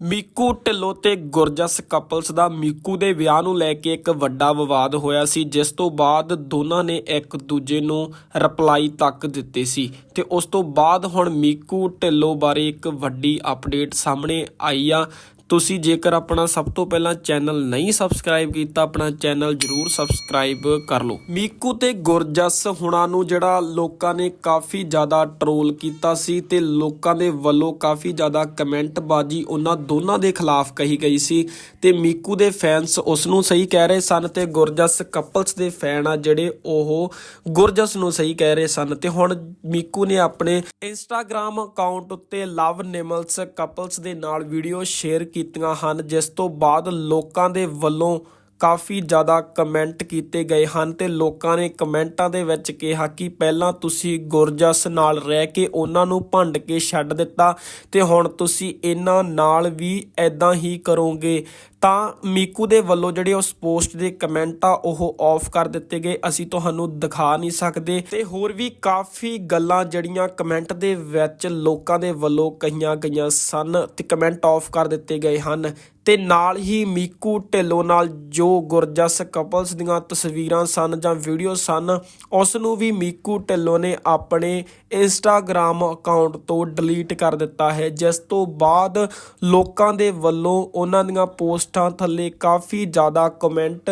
ਮੀਕੂ ਢਿੱਲੋਂ ਤੇ ਗੁਰਜਸ ਕਪਲਸ ਦਾ ਮੀਕੂ ਦੇ ਵਿਆਹ ਨੂੰ ਲੈ ਕੇ ਇੱਕ ਵੱਡਾ ਵਿਵਾਦ ਹੋਇਆ ਸੀ, ਜਿਸ ਤੋਂ ਬਾਅਦ ਦੋਨਾਂ ਨੇ ਇੱਕ ਦੂਜੇ ਨੂੰ ਰਿਪਲਾਈ ਤੱਕ ਦਿੱਤੇ ਸੀ ਤੇ ਉਸ ਤੋਂ ਬਾਅਦ ਹੁਣ ਮੀਕੂ ਢਿੱਲੋਂ ਬਾਰੇ ਇੱਕ ਵੱਡੀ ਅਪਡੇਟ ਸਾਹਮਣੇ ਆਈ ਆ। ਤੁਸੀਂ ਜੇਕਰ ਆਪਣਾ ਸਭ ਤੋਂ ਪਹਿਲਾਂ ਚੈਨਲ ਨਹੀਂ ਸਬਸਕ੍ਰਾਈਬ ਕੀਤਾ, ਆਪਣਾ ਚੈਨਲ ਜਰੂਰ ਸਬਸਕ੍ਰਾਈਬ ਕਰ ਲਓ। ਮੀਕੂ ਤੇ ਗੁਰਜਸ ਹੁਣਾਂ ਨੂੰ ਜਿਹੜਾ ਲੋਕਾਂ ਨੇ ਕਾਫੀ ਜ਼ਿਆਦਾ ਟਰੋਲ ਕੀਤਾ ਸੀ ਤੇ ਲੋਕਾਂ ਦੇ ਵੱਲੋਂ ਕਾਫੀ ਜ਼ਿਆਦਾ ਕਮੈਂਟ ਬਾਜੀ ਉਹਨਾਂ ਦੋਨਾਂ ਦੇ ਖਿਲਾਫ ਕਹੀ ਗਈ ਸੀ ਤੇ ਮੀਕੂ ਦੇ ਫੈਨਸ ਉਸ ਨੂੰ ਸਹੀ ਕਹਿ ਰਹੇ ਸਨ ਤੇ ਗੁਰਜਸ ਕਪਲਸ ਦੇ ਫੈਨ ਆ ਜਿਹੜੇ ਉਹ ਗੁਰਜਸ ਨੂੰ ਸਹੀ ਕਹਿ ਰਹੇ ਸਨ ਤੇ ਹੁਣ ਮੀਕੂ ਨੇ ਆਪਣੇ ਇੰਸਟਾਗ੍ਰam ਅਕਾਊਂਟ ਉੱਤੇ ਲਵ ਨਿਮਲਸ ਕਪਲਸ ਦੇ ਨਾਲ ਵੀਡੀਓ ਸ਼ੇਅਰ ਕੀਤੀ ਕੀਤੀਆਂ ਹਨ ਜਿਸ ਤੋਂ ਬਾਅਦ ਲੋਕਾਂ ਦੇ ਵੱਲੋਂ ਕਾਫੀ ਜ਼ਿਆਦਾ ਕਮੈਂਟ ਕੀਤੇ ਗਏ ਹਨ ਤੇ ਲੋਕਾਂ ਨੇ ਕਮੈਂਟਾਂ ਦੇ ਵਿੱਚ ਕਿਹਾ ਕਿ ਪਹਿਲਾਂ ਤੁਸੀਂ ਗੁਰਜਸ ਨਾਲ ਰਹਿ ਕੇ ਉਹਨਾਂ ਨੂੰ ਭੰਡ ਕੇ ਛੱਡ ਦਿੱਤਾ ਤੇ ਹੁਣ ਤੁਸੀਂ ਇਹਨਾਂ ਨਾਲ ਵੀ ਐਦਾਂ ਹੀ ਕਰੋਗੇ। ਤਾਂ ਮੀਕੂ ਦੇ ਵੱਲੋਂ ਜਿਹੜੇ ਉਸ ਪੋਸਟ ਦੇ ਕਮੈਂਟ ਆ, ਉਹ ਆਫ ਕਰ ਦਿੱਤੇ ਗਏ। ਅਸੀਂ ਤੁਹਾਨੂੰ ਦਿਖਾ ਨਹੀਂ ਸਕਦੇ। ਤੇ ਹੋਰ ਵੀ ਕਾਫੀ ਗੱਲਾਂ ਜਿਹੜੀਆਂ ਕਮੈਂਟ ਦੇ ਵਿੱਚ ਲੋਕਾਂ ਦੇ ਵੱਲੋਂ ਕਹੀਆਂ ਗਈਆਂ ਸਨ ਤੇ ਕਮੈਂਟ ਆਫ ਕਰ ਦਿੱਤੇ ਗਏ ਹਨ। ਤੇ ਨਾਲ ਹੀ ਮੀਕੂ ਢਿੱਲੋਂ ਨਾਲ ਜੋ ਗੁਰਜਸ ਕਪਲਸ ਦੀਆਂ ਤਸਵੀਰਾਂ ਸਨ ਜਾਂ ਵੀਡੀਓ ਸਨ ਉਸ ਨੂੰ ਵੀ ਮੀਕੂ ਢਿੱਲੋਂ ਨੇ ਆਪਣੇ ਇੰਸਟਾਗ੍ਰam ਅਕਾਊਂਟ ਤੋਂ ਡਿਲੀਟ ਕਰ ਦਿੱਤਾ ਹੈ। ਜਿਸ ਤੋਂ ਬਾਅਦ ਲੋਕਾਂ ਦੇ ਵੱਲੋਂ ਉਹਨਾਂ ਦੀਆਂ ਪੋਸਟਾਂ ਥੱਲੇ ਕਾਫੀ ਜ਼ਿਆਦਾ ਕਮੈਂਟ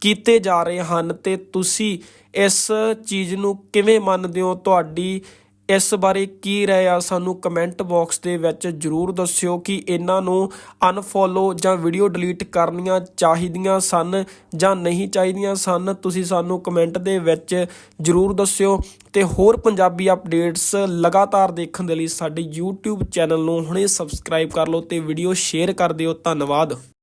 ਕੀਤੇ ਜਾ ਰਹੇ ਹਨ ਤੇ ਤੁਸੀਂ ਇਸ ਚੀਜ਼ ਨੂੰ ਕਿਵੇਂ ਮੰਨਦੇ ਹੋ? ਤੁਹਾਡੀ ਇਸ ਬਾਰੇ ਕੀ ਰਾਏ ਆ ਸਾਨੂੰ ਕਮੈਂਟ ਬਾਕਸ ਦੇ ਵਿੱਚ ਜਰੂਰ ਦੱਸਿਓ ਕਿ ਇਹਨਾਂ ਨੂੰ ਅਨਫੋਲੋ ਜਾਂ ਵੀਡੀਓ ਡਿਲੀਟ ਕਰਨੀਆਂ ਚਾਹੀਦੀਆਂ ਸਨ ਜਾਂ ਨਹੀਂ ਚਾਹੀਦੀਆਂ ਸਨ। ਤੁਸੀਂ ਸਾਨੂੰ ਕਮੈਂਟ ਦੇ ਵਿੱਚ ਜਰੂਰ ਦੱਸਿਓ ਤੇ ਹੋਰ ਪੰਜਾਬੀ ਅਪਡੇਟਸ ਲਗਾਤਾਰ ਦੇਖਣ ਦੇ ਲਈ ਸਾਡੇ YouTube ਚੈਨਲ ਨੂੰ ਹੁਣੇ ਸਬਸਕ੍ਰਾਈਬ ਕਰ ਲਓ ਤੇ ਵੀਡੀਓ ਸ਼ੇਅਰ ਕਰ ਦਿਓ। ਧੰਨਵਾਦ।